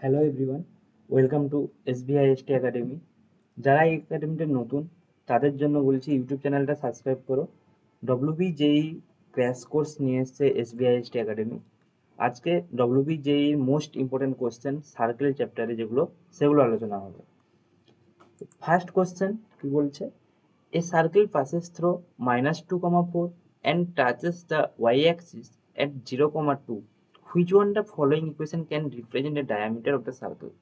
Hello everyone welcome to SBI ST academy যারা এই একাডেমিতে নতুন, তাদের জন্য বলছি ইউটিউব চ্যানেলটা সাবস্ক্রাইব করো। ডব্লিউবি যেই ক্র্যাশ কোর্স নিয়ে এসছে এসবিআই এসটি একাডেমি আজকে ডব্লিউবি যেই মোস্ট ইম্পর্টেন্ট কোশ্চেন সার্কেল চ্যাপ্টারে যেগুলো, সেগুলো আলোচনা হবে। ফার্স্ট কোশ্চেন কি বলছে? A circle passes through minus 2 comma 4 and touches the y-axis at 0 comma 2 which one the following equation can represent the diameter of the circle?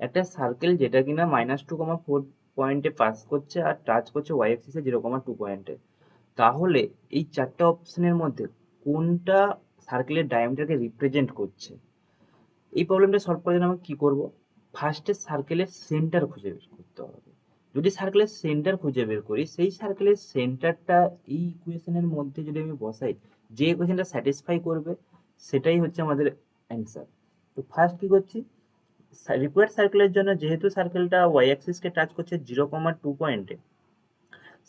একটা circle যেটা কিনা মাইনাস টু কমা ফোর পয়েন্টে pass করছে আর touch করছে Y অ্যাক্সিসে zero comma two পয়েন্টে তাহলে এই চারটা অপশনের মধ্যে কোনটা সার্কেলের ডায়ামিটারকে রিপ্রেজেন্ট করছে? এই প্রবলেমটা সলভ করার জন্য আমি কি করব? ফার্স্টে সার্কেলের সেন্টার খুঁজে বের করতে হবে। যদি সার্কেলের সেন্টার খুঁজে বের করি, সেই সার্কেলের সেন্টারটা এই ইকুয়েশনের মধ্যে যদি আমি বসাই, যে ইকুয়েশনটা স্যাটিসফাই করবে সেটাই হচ্ছে আমাদের অ্যান্সার তো ফার্স্ট কি করছি? রিকোয়ার্ড সার্কেলের জন্য যেহেতু সার্কেলটা ওয়াই অ্যাক্সিসকে টাচ করছে জিরো কমা টু পয়েন্টে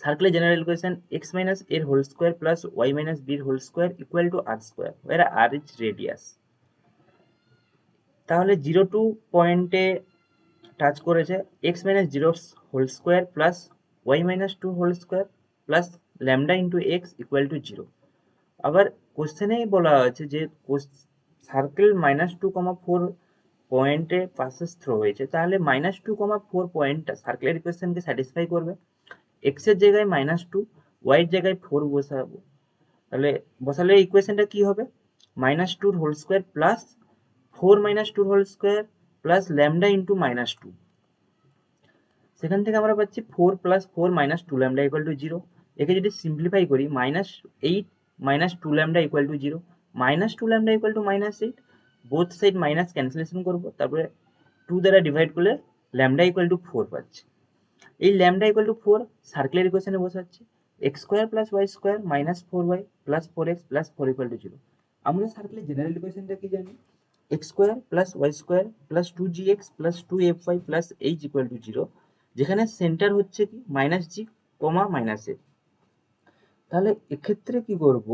সার্কেলের জেনারেল ইকুয়েশন এক্স মাইনাস এর whole square plus Y minus বির whole square equal to R square where R is radius তাহলে জিরো টু পয়েন্টে টাচ করেছে X minus zero whole square plus Y minus two whole square plus lambda into X equal to zero আবার কোশ্চেনেই বলা আছে যে circle minus two comma four পয়েন্টে throw হয়েছে। তাহলে মাইনাস টু কমা ফোর পয়েন্টটা সার্কেলের ইকুয়েশনকে স্যাটিসফাই করবে? এক্সের জায়গায় মাইনাস টু ওয়াইয়ের জায়গায় ফোর বসাবো। তাহলে বসালে ইকুয়েশনটা কি হবে? মাইনাস টুর whole square plus four minus টুর whole square plus lambda into minus two সেখান থেকে আমরা পাচ্ছি four plus four minus two lambda equal to zero একে যদি সিম্পলিফাই করি minus eight minus two lambda equal to zero minus two lambda equal to minus eight both side minus cancellation করব, তারপরে two দ্বারা ডিভাইড করলে lambda equal to four পাচ্ছি। এই lambda equal to four সার্কেলের ইকুয়েশনে বসাচ্ছি। X square plus Y square minus four Y plus four X plus four equal to zero আমরা সার্কেলের জেনারেল ইকুয়েশনটা কি জানি? X square plus Y square plus two G X plus two F Y plus H equal to zero যেখানে centre হচ্ছে কি? Minus G comma minus A তাহলে এক্ষেত্রে কি করব?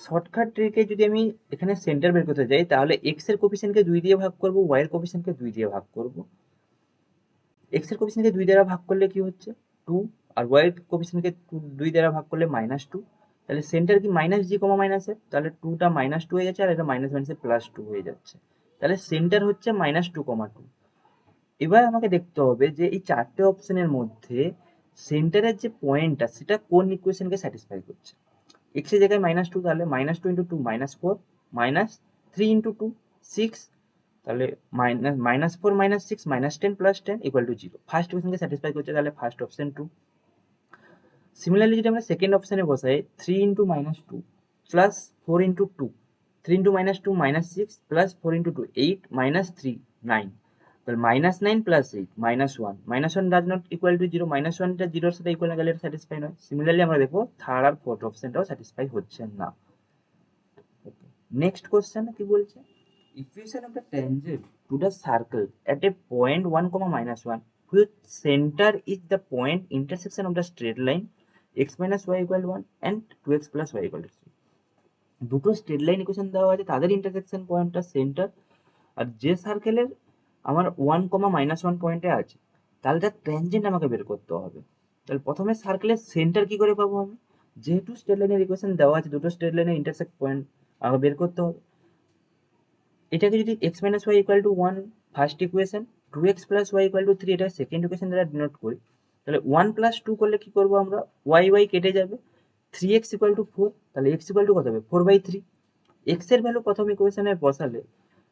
শর্টকাট ট্রিকে যদি আমি এখানে সেন্টার বের করতে যাই, তাহলে এক্সের কোফিসিয়েন্টকে দুই দিয়ে ভাগ করব ওয়াই এর কোফিসিয়েন্টকে দুই দিয়ে ভাগ করব। এক্সের কোফিসিয়েন্টকে দুই দ্বারা ভাগ করলে কি হচ্ছে? টু আর ওয়াই এর কোফিসিয়েন্টকে দুই দ্বারা ভাগ করলে মাইনাস টু তাহলে সেন্টার কি minus G comma minus A তাহলে টুটা মাইনাস টু হয়ে যাচ্ছে, আর এটা মাইনাস মাইনাসে প্লাস টু হয়ে যাচ্ছে। তাহলে সেন্টার হচ্ছে মাইনাস টু কমা টু এবার আমাকে দেখতে হবে যে এই চারটে অপশনের মধ্যে সেন্টারের যে পয়েন্টটা সেটা কোন ইকুয়েশনকে স্যাটিসফাই করছে? এক্সের জায়গায় মাইনাস টু তাহলে minus two into two minus four minus three into two six তাহলে minus minus four minus six minus ten plus ten equal to zero first ইকুয়েশনকে স্যাটিসফাই করছে তাহলে ফার্স্ট অপশন টু সিমিলারলি যদি আমরা second অপশনে বসাই three into minus two plus four into two three into minus two minus six plus four into two eight minus three nine তাহলে minus nine plus eight minus one minus one does not equal to zero minus ওয়ানটা জিরোর সাথে equal গেলে satisfy নয়। Similarly আমরা দেখব third আর fourth অপশনটাও স্যাটিসফাই হচ্ছে না। নেক্সট কোশ্চেন কি বলছে? Equation of the tangent to the circle at a point 1 comma minus 1 whose center is the point intersection of the straight line, x minus y equal 1 and 2x plus y equal to 3 দুটো straight line equation দেওয়া আছে, তাদের intersection পয়েন্টটা centre আর যে সার্কেলের আমার one comma minus one পয়েন্টে আছে, তাহলে তার ট্যানজেন্ট আমাকে বের করতে হবে। তাহলে প্রথমে সার্কেলের সেন্টার কি করে পাবো আমি? যেহেতু স্ট্রেট লাইনের ইকুয়েশন দেওয়া আছে, দুটো স্ট্রেট লাইনের ইন্টারসেক্ট পয়েন্ট আমাকে বের করতে হবে। এটাকে যদি X minus Y equal to one first equation two X plus Y equal to three এটা সেকেন্ড ইকুয়েশন দ্বারা ডিনোট করি, তাহলে ওয়ান প্লাস টু করলে কি করব আমরা? ওয়াই ওয়াই কেটে যাবে। Three X equal to four তাহলে এক্স ইকুয়াল টু কত হবে? ফোর বাই থ্রি এক্সের ভ্যালু প্রথম ইকুয়েশনে বসালে,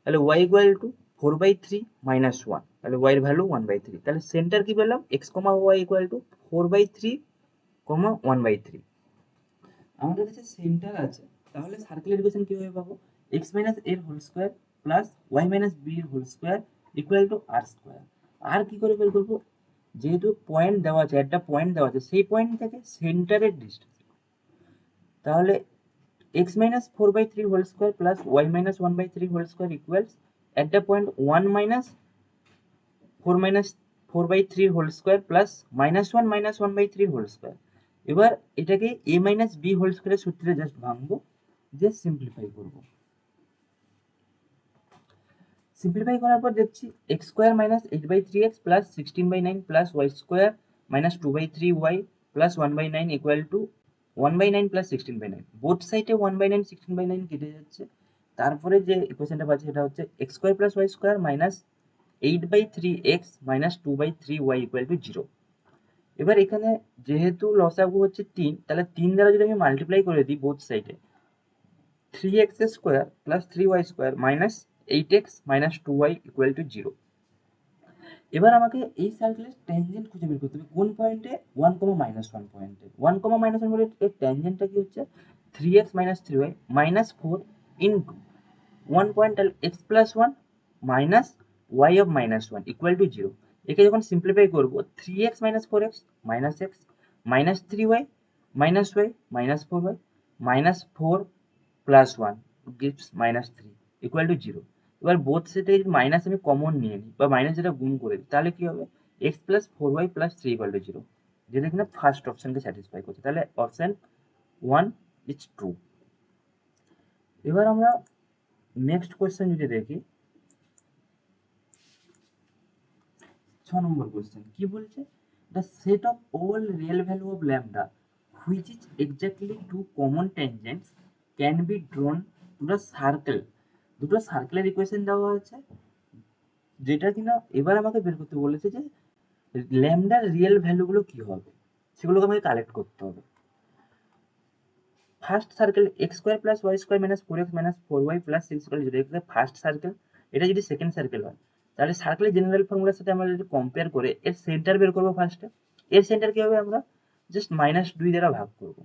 তাহলে Y equal to four by three minus one তাহলে ওয়াই এর ভ্যালু ওয়ান বাই থ্রি তাহলে সেন্টার কি পেলাম? X comma Y equal to four by three comma one by three আমাদের কাছে সেন্টার আছে, তাহলে সার্কেলের ইকুয়েশন কীভাবে পাবো? এক্স মাইনাস এর whole square plus Y minus B এর whole square equal to R square আর কি করে বের করব? যেহেতু পয়েন্ট দেওয়া আছে, একটা পয়েন্ট দেওয়া আছে, সেই পয়েন্ট থেকে সেন্টারের ডিস্টেন্স তাহলে X minus four by three whole square plus Y minus one by three whole square equals at the point 1 minus 4 minus 4 by 3 whole square plus minus 1 minus 1 by 3 whole square. এবার এটাকে a minus b whole স্কোয়ারের সূত্রে just ভাঙবো just simplify করব। Simplify করার পর দেখছি X square minus eight by three X plus sixteen by nine plus Y square minus two by three Y plus one by nine equal to one by nine plus sixteen by nine both সাইডে one by nine sixteen by nine কেটে যাচ্ছে। তারপরে যে ইকুয়েশনটা পাচ্ছি সেটা হচ্ছে X square plus Y square minus eight by three X minus two by three Y equal to zero এবার এখানে যেহেতু লসাগু হচ্ছে তিন, তাহলে তিন দ্বারা যদি আমি মাল্টিপ্লাই করে দিই বোথ সাইডে three X square plus three Y square minus eight X minus two Y equal to zero এবার আমাকে এই সার্কেলের ট্যানজেন্ট খুঁজে বের করতে হবে, কোন পয়েন্টে ওয়ান কমা মাইনাস ওয়ান পয়েন্টে ওয়ান কমা মাইনাস ওয়ান বলে এর ট্যানজেন্টটা কি হচ্ছে? Three X minus three Y minus four in one point তাহলে X plus one minus Y of minus one equal to zero একে যখন সিম্পলিফাই করব three X minus four X minus X minus three Y minus Y minus four Y minus four plus one gives minus three equal to zero এবার both সেটে যদি minus আমি common নিয়ে নিই, বা মাইনাস যেটা গুণ করে দিই, তাহলে কি হবে? X plus four Y plus three equal to zero যেটা কিনা ফার্স্ট অপশনকে স্যাটিসফাই করছে। তাহলে অপশন ওয়ান ইজ ট্রু এবার আমরা নেক্সট কোয়েশ্চেন যদি দেখি, ছ নম্বর কোয়েশ্চেন কি বলছে? The set of all real value of lambda which is exactly two common tangents can be drawn to circle দুটো সার্কেলের ইকুয়েশন দেওয়া আছে যেটা কিনা এবার আমাকে বের করতে বলেছে যে ল্যামডার রিয়েল ভ্যালুগুলো কি হবে? সেগুলোকে আমাকে কালেক্ট করতে হবে। First circle X square plus Y square minus four X minus four Y plus six square যদি এটা ফার্স্ট সার্কেল এটা যদি সেকেন্ড সার্কেল হয়, তাহলে সার্কেলের জেনারেল ফর্মুলার সাথে আমরা যদি কম্পেয়ার করে, এর সেন্টার বের করব ফার্স্টে এর সেন্টার কি হবে আমরা জাস্ট মাইনাস দুই দ্বারা ভাগ করব?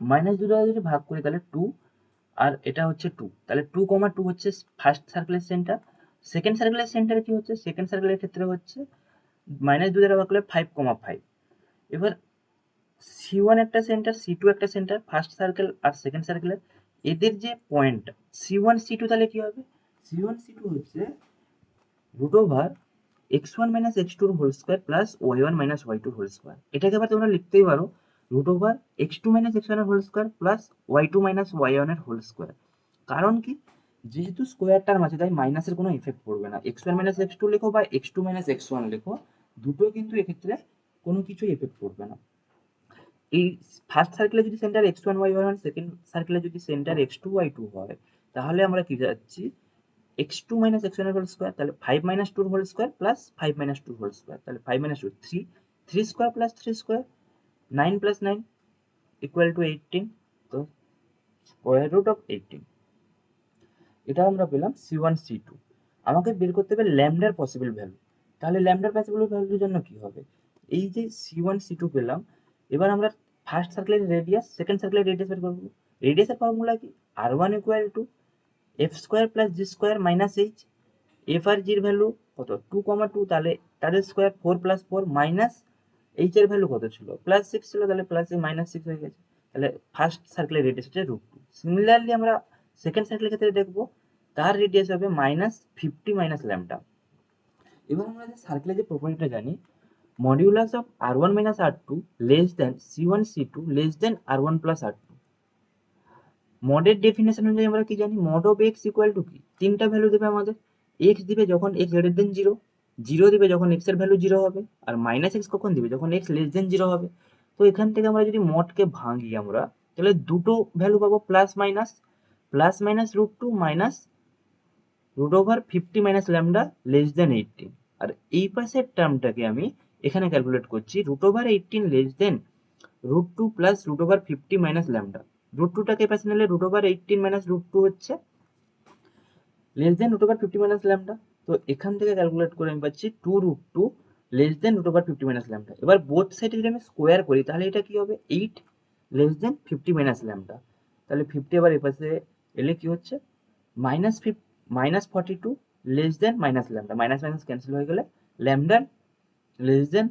মাইনাস দুই দ্বারা যদি ভাগ করি, তাহলে টু আর এটা হচ্ছে টু তাহলে টু কমা টু হচ্ছে ফার্স্ট সার্কেলের সেন্টার সেকেন্ড সার্কেলের সেন্টার কি হচ্ছে? সেকেন্ড সার্কেলের ক্ষেত্রে হচ্ছে মাইনাস দুই দ্বারা ভাগ করলে ফাইভ কমা ফাইভ এবার সি ওয়ান একটা সেন্টার সি টু একটা সেন্টার ফার্স্ট সার্কেল আর সেকেন্ড সার্কেলের এদের যে point C one C two তাহলে কি হবে? সি ওয়ান সি টু হচ্ছে root over X one minus X টুর whole square plus Y one minus Y টুর হোল স্কোয়ার এটাকে আবার তোমরা লিখতেই পারো root over X two minus X ওয়ানের whole square plus Y two minus Y ওয়ানের whole square কারণ কি? যেহেতু স্কোয়ারটার মাঝে তাই মাইনাসের কোনো ইফেক্ট পড়বে না। X one minus x two লেখো বা x two minus x one লেখো দুটো কিন্তু এক্ষেত্রে কোনো কিছু এফেক্ট পড়বে না। এই ফার্স্ট সার্কেলে যদি centre x one y one second সার্কেলে যদি centre x two y two হয়, তাহলে আমরা কি যাচ্ছি? এক্স টু মাইনাস এক্স ওয়ানের হোল স্কোয়ার তাহলে ফাইভ মাইনাস টুর whole square plus five minus টুর হোল স্কোয়ার তাহলে five minus two three three square plus three square nine plus nine equal to eighteen তো square root of eighteen এটা আমরা পেলাম C one C two আমাকে বের করতে হবে ল্যামডার possible value তাহলে ল্যামডার পসিবল ভ্যালুর জন্য কি হবে? এই যে সি ওয়ান সি টু পেলাম এবার আমরা ফার্স্ট সার্কেলের রেডিয়াস সেকেন্ড সার্কেলের রেডিয়াস বের করব। রেডিয়াসের ফর্মুলা কি? R one equal to f square plus g square minus h f আর জির ভ্যালু কত? টু কমা টু তাহলে তাদের square four plus four minus h এর ভ্যালু কত ছিল? প্লাস সিক্স ছিল, তাহলে প্লাস মাইনাস সিক্স হয়ে গেছে। তাহলে ফার্স্ট সার্কেলের রেডিয়াস হচ্ছে রুট টু সিমিলারলি আমরা সেকেন্ড সার্কেলের ক্ষেত্রে দেখব, তার রেডিয়াস হবে মাইনাস ফিফটি মাইনাস ল্যামডা এবার আমরা যে সার্কেলের যে প্রপার্টিটা জানি two less than c one c two less than r one plus r two মডের definition অনুযায়ী আমরা কি জানি? Mod of x equal to কি? তিনটা ভ্যালু দেবে আমাদের। এক্স দিবে যখন x greater than zero zero দিবে যখন এক্সের ভ্যালু জিরো হবে, আর মাইনাস এক্স কখন দিবে? যখন এক্স লেস দেন জিরো হবে। তো এখান থেকে আমরা যদি মডকে ভাঙি আমরা, তাহলে দুটো ভ্যালু পাবো plus minus plus minus root two minus root over fifty minus lambda less than eighteen আর এই পাশের টার্মটাকে আমি এখানে ক্যালকুলেট করছি root over eighteen less than root two plus root over fifty minus lambda root টুটাকে পাশে নিলে root over eighteen minus root two হচ্ছে less than root over fifty minus lambda তো এখান থেকে ক্যালকুলেট করে আমি পাচ্ছি two root two less than root over fifty minus lambda এবার বোথ সাইডে যদি আমি স্কোয়ার করি, তাহলে এটা কি হবে? Eight less than fifty minus lambda তাহলে ফিফটি আবার এপাশে এলে কি হচ্ছে? Minus fif minus forty two less than minus lambda minus minus cancel হয়ে গেলে lambda less than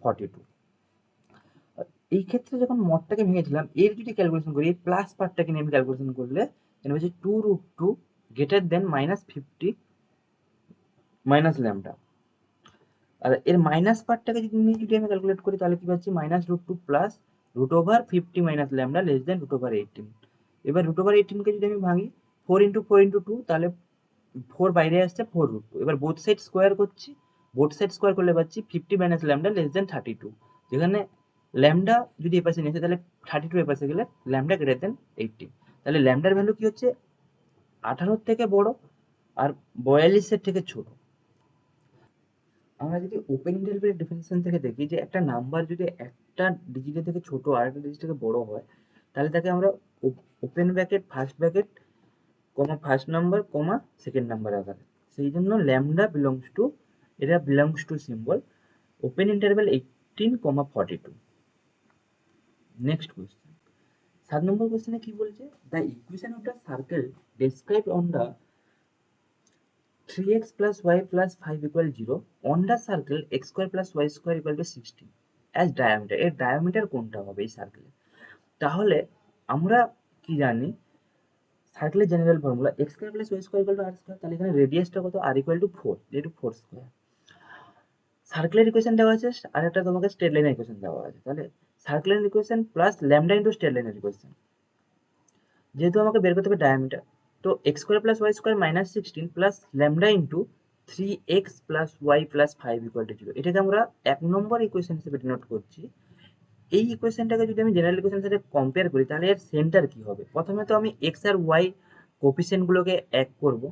forty two এই ক্ষেত্রে যখন মডটাকে ভেঙেছিলাম এর যদি ক্যালকুলেশন করি প্লাস পার্টটাকে নিয়ে আমি ক্যালকুলেশন করলে এখানে হচ্ছে two root two greater than minus fifty minus lambda আর এর মাইনাস পার্টটাকে যদি নিয়ে যদি আমি ক্যালকুলেট করি, তাহলে কি পাচ্ছি? Minus root two plus root over fifty minus lambda less than root over eighteen এবার রুট ওভার এইটিনকে যদি আমি ভাঙি four into four into two তাহলে ফোর বাইরে আসছে ফোর রুট টু এবার বোথ সাইড স্কোয়ার করছি বোথ সাইড স্কোয়ার করলে পাচ্ছি fifty minus lambda less than thirty two যেখানে ল্যামডা যদি এ পাশে নিয়ে আসে, তাহলে থার্টি টু এ পাশে গেলে ল্যামডা গ্রেটার দেন এইটটি তাহলে ল্যামডার ভ্যালু কি হচ্ছে? আঠারোর থেকে বড় আর বয়াল্লিশের থেকে ছোট। আমরা যদি ওপেন ইন্টারভেলের ডেফিনেশন থেকে দেখি যে একটা নাম্বার যদি একটা ডিজিটের থেকে ছোট আর একটা ডিজিট থেকে বড় হয়, তাহলে তাকে আমরা open bracket first bracket comma first number comma second number আকারে। সেই জন্য ল্যামডা বিলংস টু এটা to symbol open interval eighteen comma forty two next question সাত নম্বর কোয়েশ্চেনে কি বলছে? The equation of the circle described on the 3x plus y plus 5 equal 0 on the circle x square plus y square equal to 60 as diameter. এর diameter কোনটা হবে এই সার্কেলে তাহলে আমরা কি জানি? সার্কেলের general formula x square plus y square equal to r square তাহলে এখানে রেডিয়াসটা কত? আর ইকুয়াল টু ফোর যেহেতু ফোর স্কোয়ার সার্কেলের ইকুয়েশন দেওয়া আছে, আর একটা তোমাকে স্ট্রেট লাইনের ইকুয়েশন দেওয়া আছে। তাহলে সার্কেলের equation plus lambda into straight লাইনের ইকুয়েশন যেহেতু আমাকে বের করতে হবে ডায়ামিটার তো x square plus y square minus sixteen plus lambda into three x plus y plus five equal to zero এটাকে আমরা এক নম্বর ইকুয়েশন হিসেবে ডিনোট করছি। এই ইকুয়েশনটাকে যদি আমি জেনারেল ইকুয়েশনের সাথে কম্পেয়ার করি, তাহলে এর সেন্টার কি হবে? প্রথমে তো আমি এক্স আর ওয়াই কোফিসিয়েন্টগুলোকে এক করব।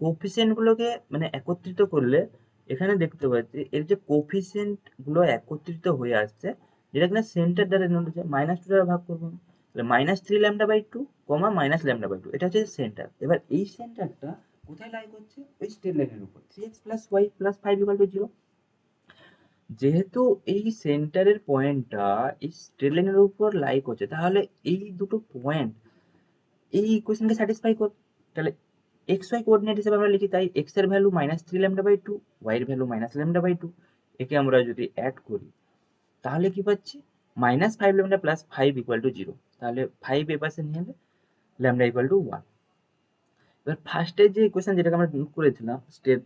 কোফিসিয়েন্টগুলোকে মানে একত্রিত করলে এখানে দেখতে পাচ্ছি, এর যে কোফিসিয়েন্টগুলো একত্রিত হয়ে আসছে, যেটা কিনা সেন্টার দ্বারা হচ্ছে মাইনাস টু দ্বারা ভাগ করব। তাহলে minus three lambda by two comma minus lambda by two এটা হচ্ছে সেন্টার এবার এই সেন্টারটা কোথায় লাই করছে? ওই স্ট্রেট লাইনের উপর। Three x plus y plus five equal to zero যেহেতু এই সেন্টারের পয়েন্টটা এই স্ট্রেট লাইনের উপর লাই করছে, তাহলে এই দুটো পয়েন্ট এই ইকুয়েশনকে স্যাটিসফাই করবে তাহলে এক্স ওয়াই কোঅর্ডিনেট হিসেবে আমরা লিখি, তাই এক্সের value minus three lambda by two y এর value minus lambda by two একে আমরা যদি অ্যাড করি, তাহলে কি পাচ্ছি? Minus five lambda plus five equal to zero তাহলে ফাইভ এ পাশে নিয়ে এলে ল্যামডা ইকুয়াল টু ওয়ান এবার ফার্স্টে যে ইকুয়েশন যেটাকে আমরা করেছিলাম স্টেট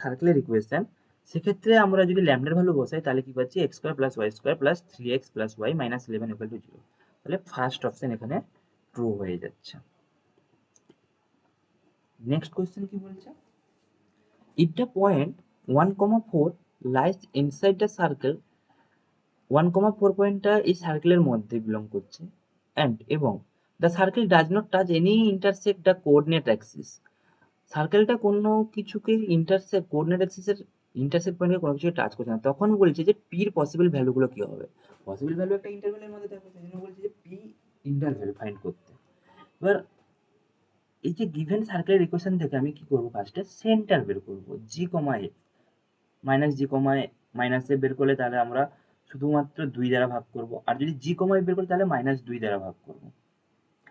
সার্কেলের ইকুয়েশন সেক্ষেত্রে আমরা যদি ল্যামডার ভ্যালু বসাই, তাহলে কি পাচ্ছি? X square plus y square plus three x plus y minus eleven equal to zero তাহলে ফার্স্ট অপশন এখানে ট্রু হয়ে যাচ্ছে। নেক্সট কোয়েশ্চেন কি বলছে? If the point one comma four lies inside the circle one comma four পয়েন্টটা এই সার্কেলের মধ্যে বিলং করছে। অ্যান্ড এবং the circle does not touch any intersect the coordinate axis সার্কেলটা কোনো কিছুকে ইন্টারসেক্ট কোঅর্ডিনেট অ্যাক্সিসের ইন্টারসেক্ট পয়েন্টকে কোনো কিছু টাচ করছে না। তখন বলছে যে পির পসিবল ভ্যালুগুলো কি হবে? পসিবল ভ্যালু একটা ইন্টারভ্যালের মধ্যে থাকবে, সেই জন্য বলছে যে পি ইন্টারভ্যাল ফাইন্ড করতে। এবার এই যে গিভেন সার্কেলের ইকুয়েশন থেকে আমি কি করব ফার্স্টে সেন্টার বের করব জি কমা মাইনাস জি কমা মাইনাস এ বের করলে তাহলে আমরা শুধুমাত্র দুই দ্বারা ভাগ করব। আর যদি জি কমা বের করি তাহলে মাইনাস দুই দ্বারা ভাগ করব।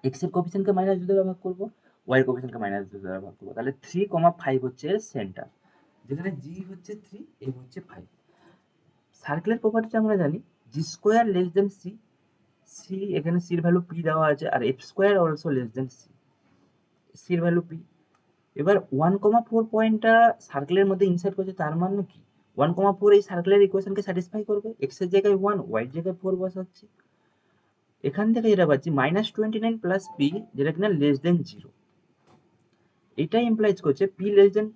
এক্সের কোফিসিয়েন্টকে মাইনাস দুই দ্বারা ভাগ করব ওয়াই এর মাইনাস দুই দ্বারা ভাগ করব। তাহলে থ্রি কমা ফাইভ হচ্ছে সেন্টার যেখানে জি হচ্ছে থ্রি এ হচ্ছে ফাইভ সার্কেলের প্রপার্টিটা আমরা জানি g square less than c c এখানে সির ভ্যালু পি দেওয়া আছে, আর f square also less than c সির ভ্যালু পি এবার ওয়ান কমা ফোর পয়েন্টটা সার্কেলের মধ্যে ইনসার্ট করছে, তার মানে কি? ওয়ান কমা ফোর এই সার্কেলের ইকুয়েশনকে স্যাটিসফাই করবে? এক্সের জায়গায় ওয়ান ওয়াই এর জায়গায় ফোর বসাচ্ছি। এখান থেকে যেটা পাচ্ছি minus twenty nine plus p যেটা কিনা লেস দেন জিরো এটাই ইমপ্লাইজ করছে p less than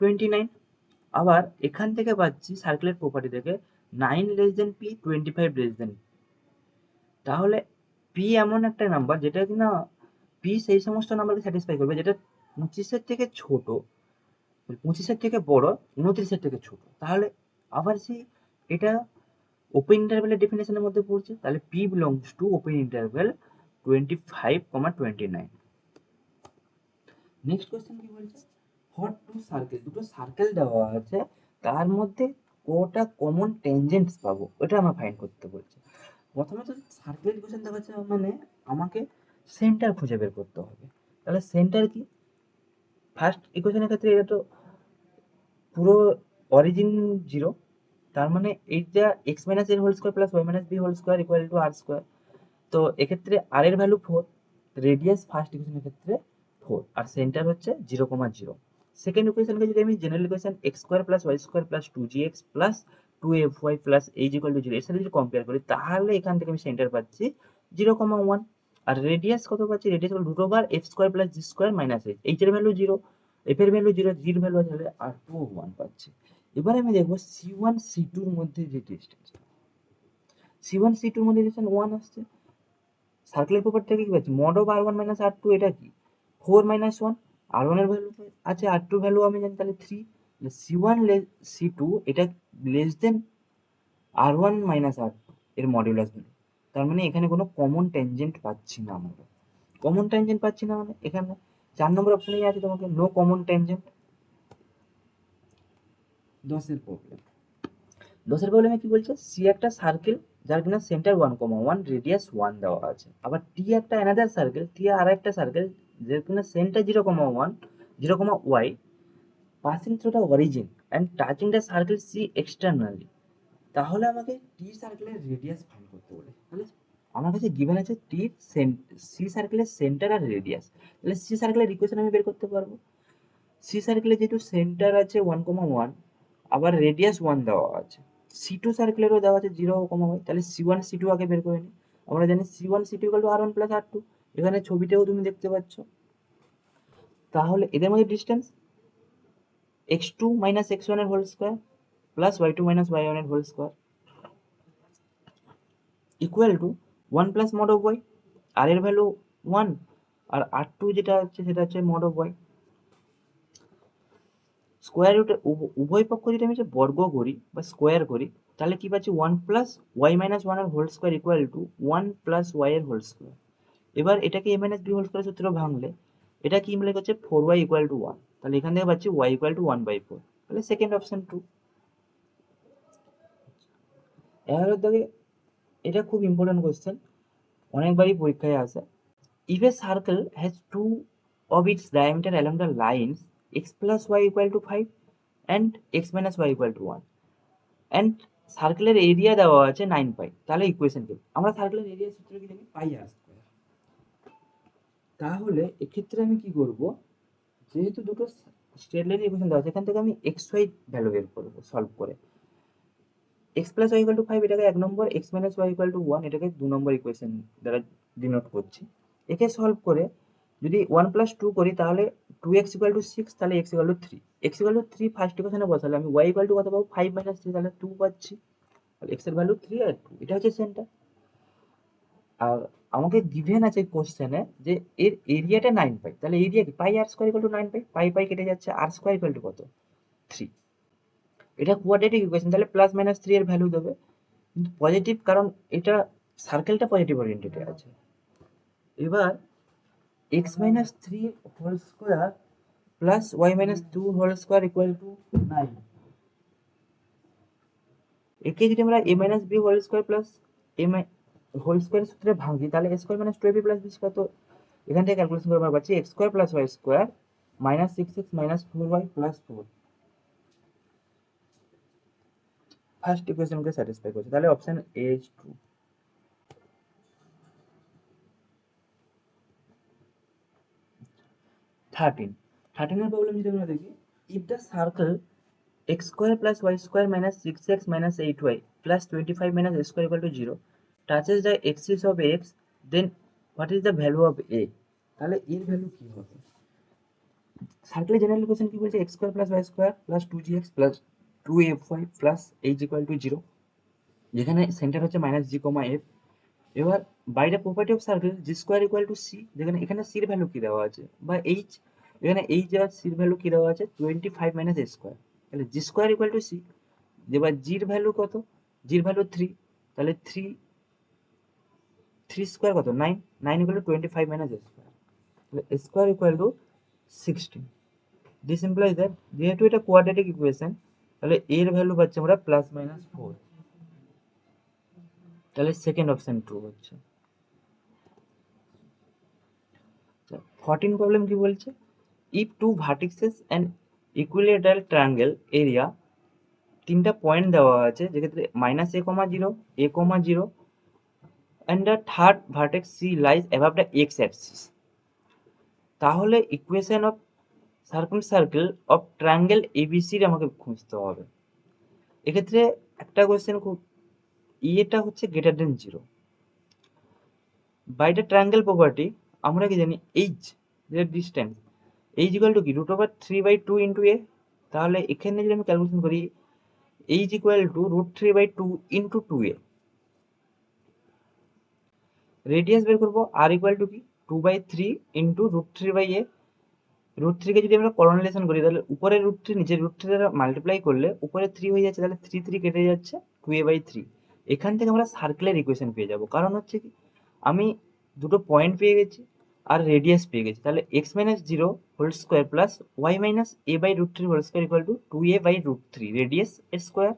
twenty nine আবার এখান থেকে পাচ্ছি সার্কেলের প্রপার্টি থেকে nine less than p twenty five less than তাহলে পি এমন একটা নাম্বার যেটা কিনা পি সেই সমস্ত নাম্বারকে স্যাটিসফাই করবে, যেটা পঁচিশের থেকে ছোট, পঁচিশের থেকে বড়, উনত্রিশের থেকে ছোট। তাহলে আবার সেই, এটা ওপেন ইন্টারভেলের ডেফিনেশনের মধ্যে পড়ছে, তাহলে p belongs to open interval twenty five comma twenty nine next question কি বলছে? হট টু সার্কেল দুটো সার্কেল দেওয়া আছে, তার মধ্যে কটা কমন টেনজেন্টস পাবো, ওটা আমার ফাইন্ড করতে বলছে। প্রথমে তো সার্কেল ইকুয়েশন দেখাচ্ছে মানে আমাকে সেন্টার খুঁজে বের করতে হবে। তাহলে সেন্টার কি? ফার্স্ট ইকুয়েশনের ক্ষেত্রে এটা তো পুরো অরিজিন জিরো তার মানে এইটা এক্স মাইনাস এর whole square plus y minus b whole square equal to r square তো এক্ষেত্রে আর এর ভ্যালু ফোর রেডিয়াস ফার্স্ট ইকুয়েশনের ক্ষেত্রে ফোর আর সেন্টার হচ্ছে জিরো কমা জিরো সেকেন্ড ইকুয়েশনকে যদি আমি general equation x square plus y square plus two g x plus two f y plus h equal to zero এর সাথে যদি কম্পেয়ার করি, তাহলে এখান থেকে আমি সেন্টার পাচ্ছি জিরো কমা ওয়ান আর রেডিয়াস কত পাচ্ছি? রেডিয়াস হল root over f square plus g square minus h h এর ভ্যালু জিরো এফ এর ভ্যালু জিরো জির ভ্যালু আছে, আর টু ওয়ান পাচ্ছি। এবার আমি দেখব সি ওয়ান সি টুর মধ্যে যে ডিস্টেন্স সি ওয়ান সি টুর মধ্যে ডিস্টেন্স ওয়ান আসছে। সার্কেলের প্রপার্টি থেকে কি পাচ্ছি? Mod of r one minus r two এটা কি? ফোর মাইনাস ওয়ান আর ওয়ানের ভ্যালু আছে আর টু ভ্যালু আমি জানি তাহলে three C one C two এটা less than r one minus r two এর মডিউলাস ভ্যালু তার মানে এখানে কোনো কমন ট্যানজেন্ট পাচ্ছি না আমরা। কমন ট্যানজেন্ট পাচ্ছি না মানে এখানে চার নম্বর অপশনেই আছে তোমাকে নো কমন ট্যানজেন্ট দশের প্রবলেম দশের প্রবলেমে কি বলছে? সি একটা সার্কেল যার কিনা centre one comma one radius one দেওয়া আছে। আবার টি একটা অ্যানাদার সার্কেল টি আর একটা সার্কেল যার কিনা centre zero comma one zero comma y passing through the origin and touching the circle c externally তাহলে আমাকে টি সার্কেলের রেডিয়াস ফাইন্ড করতে বলে। তাহলে আমার কাছে গিভেন আছে টি সি সার্কেলের সেন্টার আর রেডিয়াস তাহলে সি সার্কেলের ইকুয়েশন আমি বের করতে পারব। সি সার্কেলে যেহেতু সেন্টার আছে ওয়ান কমা ওয়ান আবার রেডিয়াস ওয়ান দেওয়া আছে। সি টু সার্কেলেরও দেওয়া আছে জিরো কমা ওয়াই তাহলে সি ওয়ান সি টু আগে বের করে নিই আমরা জানি c one c two equal to r one plus r two এখানে ছবিটাও তুমি দেখতে পাচ্ছ। তাহলে এদের মধ্যে distance x two minus x ওয়ানের whole square plus y two minus y ওয়ানের whole square equal to one plus mod of y r এর ভ্যালু ওয়ান আর আর টু যেটা হচ্ছে সেটা হচ্ছে mod of y square root উভয় পক্ষ যদি আমি হচ্ছে বর্গ করি বা স্কোয়ার করি, তাহলে কি পাচ্ছি? ওয়ান প্লাস ওয়াই মাইনাস ওয়ানের whole square equal to one plus y এর হোল স্কোয়ার এবার এটাকে a minus b whole square সূত্র ভাঙলে, এটা কি মিলে হচ্ছে four y equal to one তাহলে এখান থেকে পাচ্ছি y equal to one by four তাহলে সেকেন্ড অপশন টু এগারো দাগে এটা খুব ইম্পর্টেন্ট কোয়েশ্চেন অনেকবারই পরীক্ষায় আসে। If a circle has two of its diameter along the lines, x plus y equal to 5 and x minus y equal to 1 and সার্কেলের area দেওয়া আছে নাইন পাই তাহলে ইকুয়েশন কি? আমরা সার্কেলের এরিয়া সূত্র কি জানি পাই আর তাহলে এক্ষেত্রে আমি কি করব? যেহেতু দুটো স্ট্রেট লাইনের ইকুয়েশন দেওয়া আছে, এখান থেকে আমি এক্স ওয়াই ভ্যালু বের করব সলভ করে। X plus y to five এটাকে এক নম্বর x minus y equal to one এটাকে দু নম্বর ইকুয়েশন দ্বারা ডিনোট করছি। একে সলভ করে যদি ওয়ান প্লাস টু করি, তাহলে two x equal to six তাহলে x equal to three x equal to three first ইকুয়েশনে বসালে আমি ওয়াই ইকুয়াল টু কত পাবো? ফাইভ মাইনাস থ্রি তাহলে টু পাচ্ছি। তাহলে এক্সের ভ্যালু থ্রি আর টু এটা হচ্ছে সেন্টার আর আমাকে গিভেন আছে কোশ্চেনে যে এর এরিয়াটা নাইন পাই তাহলে এরিয়া কি? Pi r square equal to nine pi pi pi কেটে যাচ্ছে আর স্কোয়ার ইকুয়াল টু কত? থ্রি এটা কোয়াড্রেটিক ইকুয়েশন তাহলে প্লাস মাইনাস থ্রি এর ভ্যালু দেবে। কিন্তু পজিটিভ কারণ এটা সার্কেলটা পজিটিভ ওরিয়েন্টেডে আছে। এবার x minus three whole square plus y minus two whole square equal to nine একে যদি আমরা a minus b whole square plus a whole square সূত্রে ভাঙি, তাহলে a square minus two a b plus b square তো এখান থেকে calculation করে আমরা পাচ্ছি x square plus y square minus six x minus four y plus four first ইকুয়েশনকে স্যাটিসফাই করছে তাহলে option a is true thirteen থার্টিনের problem যদি আমরা দেখি if the circle x square plus y square minus six x minus eight y plus twenty five minus a square equal to zero touches the axis of x then what is the value of a তাহলে এর value কি হবে সার্কেলের general question কি বলছে x square plus y square plus two g x plus two f y plus h equal to zero যেখানে centre হচ্ছে minus জি comma f এবার বাইরে property of circle g square equal to c যেখানে এখানে সির value কি দেওয়া আছে? বা এইচ এখানে এইচ আর সির ভ্যালু কি দেওয়া আছে? Twenty five minus a square তাহলে g square equal to c এবার জির ভ্যালু কত? জির ভ্যালু থ্রি তাহলে থ্রি থ্রি স্কোয়ার কত? Nine nine equal twenty five minus a square তাহলে square equal to sixteen this implies that যেহেতু এটা কোয়াড্রেটিক ইকুয়েশন তাহলে এর ভ্যালু পাচ্ছি আমরা প্লাস মাইনাস ফোর তাহলে সেকেন্ড অপশন ট্রু হচ্ছে। ফর্টিন প্রবলেম কি বলছে? If two vertices and equilateral triangle area তিনটা পয়েন্ট দেওয়া আছে, যেক্ষেত্রে minus a comma zero a comma zero and the third vertex c lies above the x axis তাহলে equation of circle circle of triangle এবিসির আমাকে খুঁজতে হবে। এক্ষেত্রে একটা কোয়েশ্চেন খুব, ইয়েটা হচ্ছে greater than zero by the triangle property আমরা কি জানি h distance h equal to কি? Root over three by two into a তাহলে এখানে যদি আমি ক্যালকুলেশন করি h equal to root three by two into two a radius বের করব আর ইকুয়াল টু কি? Two by three into root three by a root থ্রিকে যদি আমরা করোনালেশন করি, তাহলে উপরের রুট থ্রি নিচের রুট থ্রি দ্বারা মাল্টিপ্লাই করলে উপরে থ্রি হয়ে যাচ্ছে, তাহলে থ্রি থ্রি কেটে যাচ্ছে টু এ বাই থ্রি এখান থেকে আমরা সার্কেলের ইকুয়েশন পেয়ে যাব। কারণ হচ্ছে কি, আমি দুটো পয়েন্ট পেয়ে গেছি আর রেডিয়াস পেয়ে গেছি। তাহলে x minus zero whole square plus y minus a by root three whole square equal to two a by root three radius এর স্কোয়ার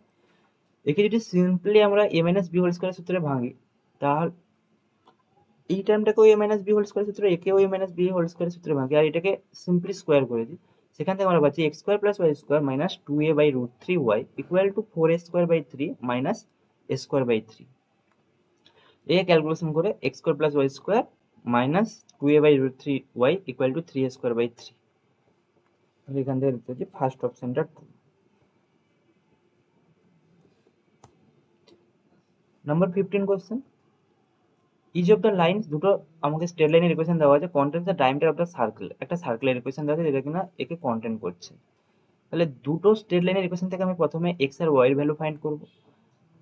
একে যদি সিম্পলি আমরা a minus b whole square সূত্রে ভাঙি, তাহলে এই টার্মটাকেও a minus b whole square সূত্রে একেও a minus b whole square সূত্রে ভাঙি আর এটাকে সিম্পলি স্কোয়ার করে দিই। সেখান থেকে আমরা পাচ্ছি x square plus y square minus two a by root three y equal to four a square by three minus a square by three a calculation করে x square plus y square minus two a by root three y equal to three a square by three এখান থেকে দেখতে হচ্ছে first অপশনটা two number fifteen question each of the lines দুটো আমাকে straight লাইনের equation দেওয়া আছে। Contain the diameter of the circle একটা সার্কেলের ইকুয়েশন দেওয়া আছে যেটা কিনা একে কন্টেন্ট করছে। তাহলে দুটো স্ট্রেট লাইনের ইকুয়েশন থেকে আমি প্রথমে এক্স আর ওয়াই এর ভ্যালু ফাইন্ড করব।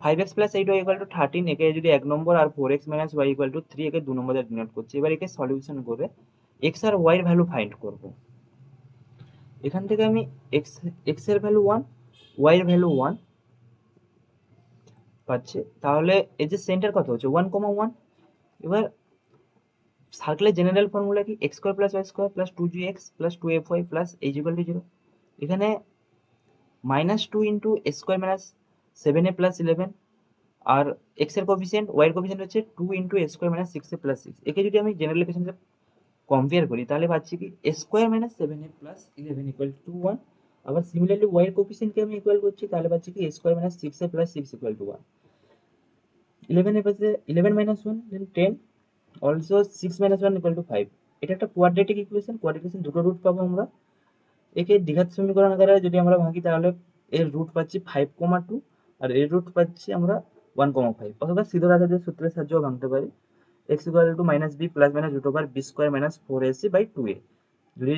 Five x plus eight y equal to thirteen একে যদি এক নম্বর আর four x minus y equal to three একে দু নম্বর ডিনোট করছি। এবার একে সলিউশন করে এক্স আর ওয়াই এর ভ্যালু ফাইন্ড করব। এখান থেকে আমি এক্স এক্সের ভ্যালু ওয়ান ওয়াই এর ভ্যালু ওয়ান পাচ্ছি। তাহলে এই যে সেন্টার কত হচ্ছে? ওয়ান কমা ওয়ান এবার সার্কেলের জেনারেল ফর্মুলা কি? X square plus y square plus two g x plus two f y plus h equal to zero এখানে minus two into x square minus seven a plus eleven আর এক্সের coefficient y এর হচ্ছে two into a square minus six a plus six একে যদি আমি general equation compare করি, তাহলে পাচ্ছি কি? A square minus seven a plus eleven equal to one আবার সিমিলারলি ওয়াই এর কোফিসিয়েন্টকে আমি ইকুয়াল করছি, তাহলে পাচ্ছি কি? A square minus six a plus six equal to one eleven এর পাশে eleven minus one then ten also six minus one equal to five এটা একটা কোয়াড্রেটিক ইকুয়েশন কোয়াড্রেটিক দুটো রুট পাবো আমরা। একে দ্বিঘাত সমীকরণ আকারে যদি আমরা ভাঙি, তাহলে এর রুট পাচ্ছি ফাইভ কমা টু আর এর রুট পাচ্ছি আমরা ওয়ান কমা ফাইভ অথবা সিধর আধারের সূত্রের সাহায্যেও ভাঙতে পারি। X equal to minus b plus minus b square minus four by two a যদি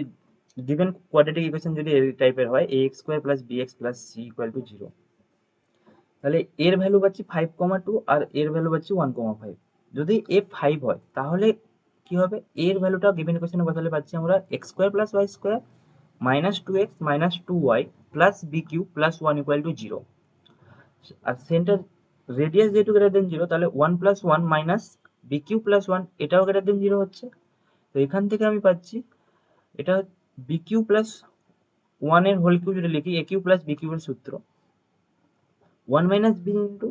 গিভেন কোয়াড্রেটিক ইকুয়েশন যদি এই টাইপের হয় a x square plus b x plus c to zero তাহলে এর ভ্যালু পাচ্ছি ফাইভ কমা টু আর এর value পাচ্ছি ওয়ান কমা ফাইভ যদি এ ফাইভ হয়, তাহলে কি হবে? এর ভ্যালুটা গিভেন ইকুয়েশনে বসালে পাচ্ছি আমরা x square plus y square minus two x minus two y plus b cube plus one equal to zero R centre radius যেহেতু গ্রেটার দেন জিরো তাহলে one plus one minus b cube plus one এটাও greater than zero হচ্ছে। তো এখান থেকে আমি পাচ্ছি, এটা বি কিউ প্লাস ওয়ানের হোল কিউ যদি লিখি a cube plus b cube এর সূত্র। One minus b into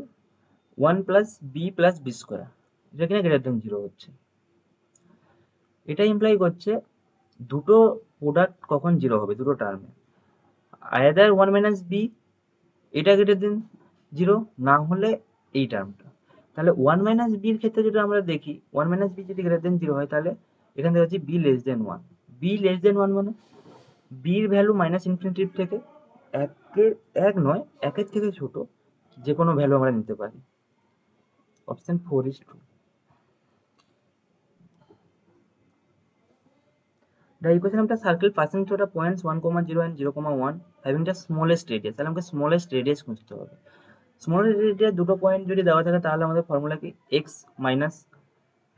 one plus b plus b square এটা কিনা গ্রেটার দেন জিরো হচ্ছে। এটা ইমপ্লাই করছে দুটো প্রোডাক্ট কখন জিরো হবে, দুটো টার্মে আয়াদার ওয়ান মাইনাস বি এটা গ্রেটার দেন জিরো না হলে এই টার্মটা তাহলে ওয়ান মাইনাস বির ক্ষেত্রে যদি আমরা দেখি ওয়ান মাইনাস বি যদি গ্রেটার দেন জিরো হয়, তাহলে এখান থেকে হচ্ছে b less than one b less than one মানে? বির ভ্যালু মাইনাস ইনফিনিটিভ থেকে একের, এক নয়, একের থেকে ছোট। যে কোনো ভ্যালু আমরা নিতে পারি। Option four is true The equation of the circle passing through the points 1, 0 and 0, 1 having the smallest radius. তাহলে আমাকে smallest radius খুঁজতে হবে। Smallest radius দুটো পয়েন্ট যদি দেওয়া থাকে তাহলে আমাদের ফর্মুলা কি? X minus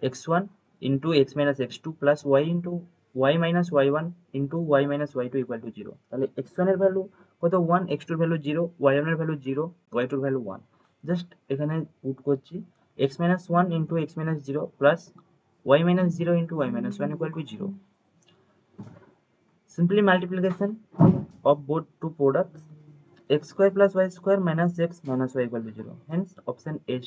x one into x minus x two plus y into y minus y one into y minus y two equal to zero তাহলে এক্স ওয়ানের ভ্যালু কত? ওয়ান এক্স টুর ভ্যালু জিরো ওয়াই ওয়ানের value zero y টুর value one just এখানে put করছি। X minus one into x minus zero plus y minus zero into y minus one equal to zero simply multiplication x y square minus x minus y equal to 0 hence, option is